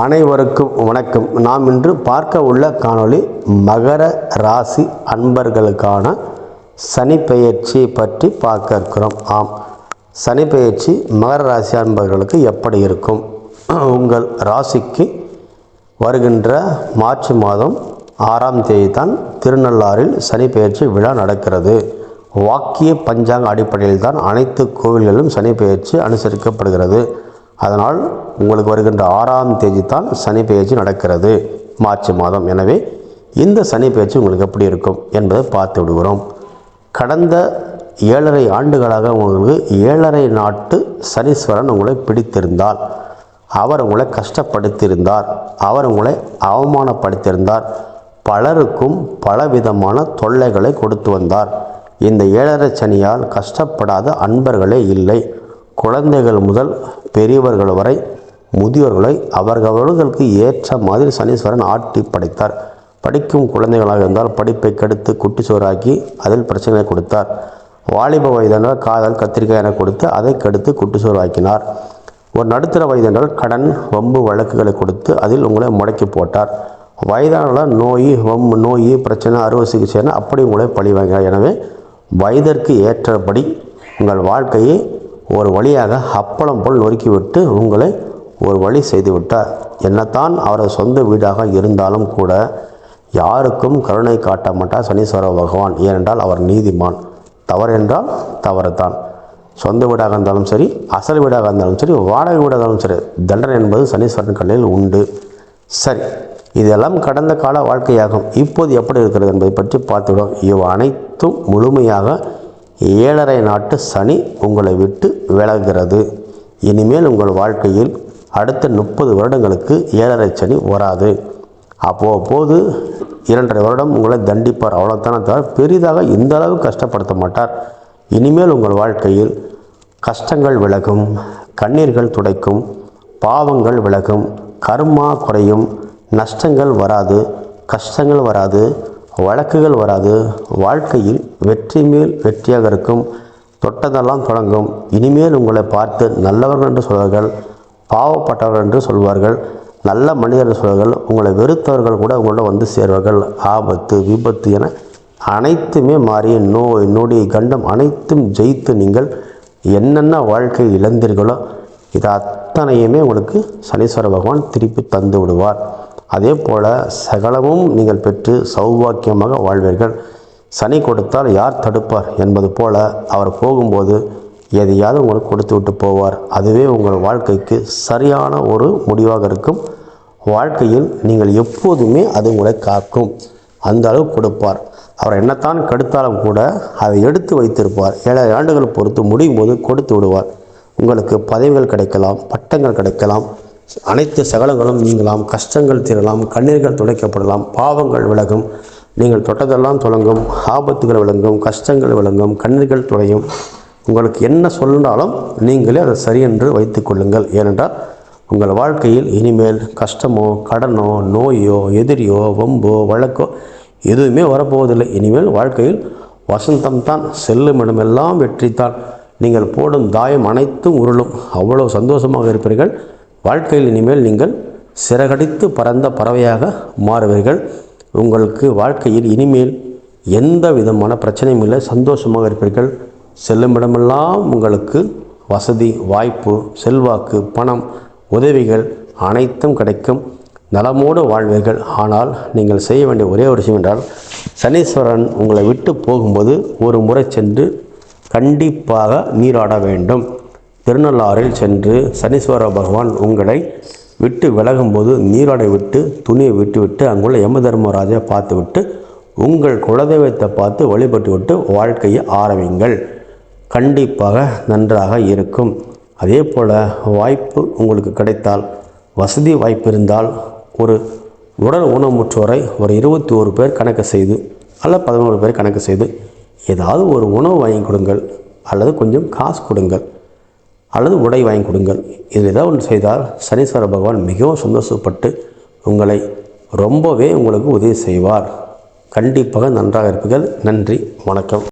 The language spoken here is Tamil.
அனைவருக்கும் வணக்கம். நாம் இன்று பார்க்க உள்ள காணொளி மகர ராசி அன்பர்களுக்கான சனி பெயர்ச்சி பற்றி பார்க்க இருக்கிறோம். ஆம். சனி பெயர்ச்சி மகர ராசி அன்பர்களுக்கு எப்படி இருக்கும்? உங்கள் ராசிக்கு வருகின்ற மார்ச் மாதம் ஆறாம் தேதி தான் திருநள்ளாறில் சனி பெயர்ச்சி விழா நடக்கிறது. வாக்கிய பஞ்சாங்க அடிப்படையில் தான் அனைத்து கோவில்களிலும் சனி பெயர்ச்சி அனுசரிக்கப்படுகிறது. அதனால் உங்களுக்கு வருகின்ற ஆறாம் தேதி தான் சனி பெயர்ச்சி நடக்கிறது. மார்ச் மாதம். எனவே இந்த சனி பெயர்ச்சி உங்களுக்கு எப்படி இருக்கும் என்பதை பார்த்து விடுகிறோம். கடந்த ஏழரை ஆண்டுகளாக உங்களுக்கு ஏழரை நாட்டு சனீஸ்வரன் உங்களை பிடித்திருந்தால் அவர் உங்களை கஷ்டப்படுத்தியிருந்தார். அவர் உங்களை அவமானப்படுத்தியிருந்தார். பலருக்கும் பலவிதமான தொல்லைகளை கொடுத்து வந்தார். இந்த ஏழரை சனியால் கஷ்டப்படாத அன்பர்களே இல்லை. குழந்தைகள் முதல் பெரியவர்கள் வரை முதியோர்களை அவர்களுக்கு ஏற்ற மாதிரி சனீஸ்வரன் ஆட்டி படைத்தார். படிக்கும் குழந்தைகளாக இருந்தால் படிப்பை கெடுத்து குட்டிச்சோறாக்கி அதில் பிரச்சனை கொடுத்தார். வாலிப வயதென்றால் காதல் கத்திரிக்காய் என கொடுத்து அதை கெடுத்து குட்டிச்சோறு ஆக்கினார் ஒரு நடுத்தர வயதென்றால் கடன் வம்பு வழக்குகளை கொடுத்து அதில் உங்களை முடக்கி போட்டார். வயதானால் நோய் வம்பு நோய் பிரச்சனை அறுவை சிகிச்சைன்னு அப்படி உங்களை பழி வாங்கினார். எனவே வயதிற்கு ஏற்றபடி உங்கள் வாழ்க்கையை ஒரு வழியாக அப்பளம் போல் நொறுக்கிவிட்டு உங்களை ஒரு வழி செய்துவிட்டார். என்னத்தான் அவரது சொந்த வீடாக இருந்தாலும் கூட யாருக்கும் கருணை காட்ட மாட்டார் சனீஸ்வர பகவான். ஏனென்றால் அவர் நீதிமான். தவறென்றால் தவறு தான் சொந்த வீடாக இருந்தாலும் சரி அசல் வீடாக இருந்தாலும் சரி வாடகை வீடாக இருந்தாலும் சரி தண்டனை என்பது சனீஸ்வரன் கண்ணில் உண்டு. சரி இதெல்லாம் கடந்த கால வாழ்க்கையாகும். இப்போது எப்படி இருக்கிறது என்பதை பற்றி பார்த்துவிடும் இவ் அனைத்தும் முழுமையாக ஏழரை நாட்டு சனி உங்களை விட்டு விலகிறது. இனிமேல் உங்கள் வாழ்க்கையில் அடுத்த முப்பது வருடங்களுக்கு ஏழரை சனி வராது. அப்போது இரண்டரை வருடம் உங்களை தண்டிப்பார். அவ்வளோத்தானே தவிர பெரிதாக இந்த அளவு கஷ்டப்படுத்த மாட்டார். இனிமேல் உங்கள் வாழ்க்கையில் கஷ்டங்கள் விலகும் கண்ணீர்கள் துடைக்கும் பாவங்கள் விலகும் கர்மா குறையும் நஷ்டங்கள் வராது கஷ்டங்கள் வராது வழக்குகள் வராது. வாழ்க்கையில் வெற்றி மேல் வெற்றியாக இருக்கும். தொட்டதெல்லாம் தொடங்கும். இனிமேல் உங்களை பார்த்து நல்லவர்கள் என்று சொல்வார்கள். பாவப்பட்டவர்கள் என்று சொல்வார்கள். நல்ல மனிதர்கள் சொல்வார்கள். உங்களை வெறுத்தவர்கள் கூட உங்களோட வந்து சேர்வார்கள். ஆபத்து விபத்து என அனைத்துமே மாறி நோய் நொடி கண்டம் அனைத்தும் ஜெயித்து நீங்கள் என்னென்ன வாழ்க்கை இழந்தீர்களோ இது அத்தனையுமே உங்களுக்கு சனீஸ்வர பகவான் திருப்பி தந்து விடுவார். அதே போல் சகலமும் நீங்கள் பெற்று சௌபாக்கியமாக வாழ்வீர்கள். சனி கொடுத்தால் யார் தடுப்பார் என்பது போல அவர் போகும்போது எதையாவது உங்களுக்கு கொடுத்து விட்டு போவார். அதுவே உங்கள் வாழ்க்கைக்கு சரியான ஒரு முடிவாக இருக்கும். வாழ்க்கையில் நீங்கள் எப்போதுமே அது உங்களை காக்கும். அந்த அளவு கொடுப்பார். அவர் என்னத்தான் கெடுத்தாலும் கூட அதை எடுத்து வைத்திருப்பார். ஏழை ஆண்டுகள் பொறுத்து முடியும் போது கொடுத்து விடுவார். உங்களுக்கு பதவிகள் கிடைக்கலாம் பட்டங்கள் கிடைக்கலாம். அனைத்து சகலங்களும் நீங்களாம் கஷ்டங்கள் தீரலாம் கண்ணீர்கள் துடைக்கப்படலாம் பாவங்கள் விலகும். நீங்கள் தொட்டதெல்லாம் தொடங்கும் ஆபத்துகள் விளங்கும் கஷ்டங்கள் விளங்கும் கண்ணீர்கள் துடையும். உங்களுக்கு என்ன சொன்னாலும் நீங்களே அதை சரியென்று வைத்துக்கொள்ளுங்கள் ஏனென்றால் உங்கள் வாழ்க்கையில் இனிமேல் கஷ்டமோ கடனோ நோயோ எதிரியோ வம்போ வழக்கோ எதுவுமே வரப்போவதில்லை. இனிமேல் வாழ்க்கையில் வசந்தம் தான் செல்லும் இடமெல்லாம் வெற்றித்தான் நீங்கள் போடும் தாயம் அனைத்தும் உருளும். அவ்வளோ சந்தோஷமாக இருப்பீர்கள். வாழ்க்கையில் இனிமேல் நீங்கள் சிறகடித்து பறந்த பறவையாக மாறுவீர்கள். உங்களுக்கு வாழ்க்கையில் இனிமேல் எந்த விதமான பிரச்சனையும் இல்லை. சந்தோஷமாக இருப்பீர்கள். செல்லும் இடமெல்லாம் உங்களுக்கு வசதி வாய்ப்பு செல்வாக்கு பணம் உதவிகள் அனைத்தும் கிடைக்கும். நலமோடு வாழ்வீர்கள். ஆனால் நீங்கள் செய்ய வேண்டிய ஒரே ஒரு விஷயம் என்றால் சனீஸ்வரன் உங்களை விட்டு போகும்போது ஒரு முறை சென்று கண்டிப்பாக நீராட வேண்டும். திருநள்ளாறில் சென்று சனீஸ்வர பகவான் உங்களை விட்டு விலகும்போது நீராடை விட்டு துணியை விட்டுவிட்டு அங்குள்ள யம தர்மராஜை பார்த்துவிட்டு உங்கள் குலதெய்வத்தை பார்த்து வழிபட்டு விட்டு வாழ்க்கையை ஆரம்பிங்கள். கண்டிப்பாக நன்றாக இருக்கும். அதே போல் வாய்ப்பு உங்களுக்கு கிடைத்தால் வசதி வாய்ப்பு இருந்தால் ஒரு உடல் ஊனமுற்றோரை ஒரு இருபத்தி ஒரு பேர் கணக்கு செய்து அல்ல பதினோரு பேர் கணக்கு செய்து ஏதாவது ஒரு உணவு வாங்கி கொடுங்கள் அல்லது கொஞ்சம் காசு கொடுங்கள். அல்லது உடை வாங்கி கொடுங்கள். இதில் ஏதாவது ஒன்று செய்தால் சனீஸ்வர பகவான் மிகவும் சந்தோஷப்பட்டு உங்களை ரொம்பவே உங்களுக்கு உதவி செய்வார். கண்டிப்பாக நன்றாக இருப்பீர்கள். நன்றி. வணக்கம்.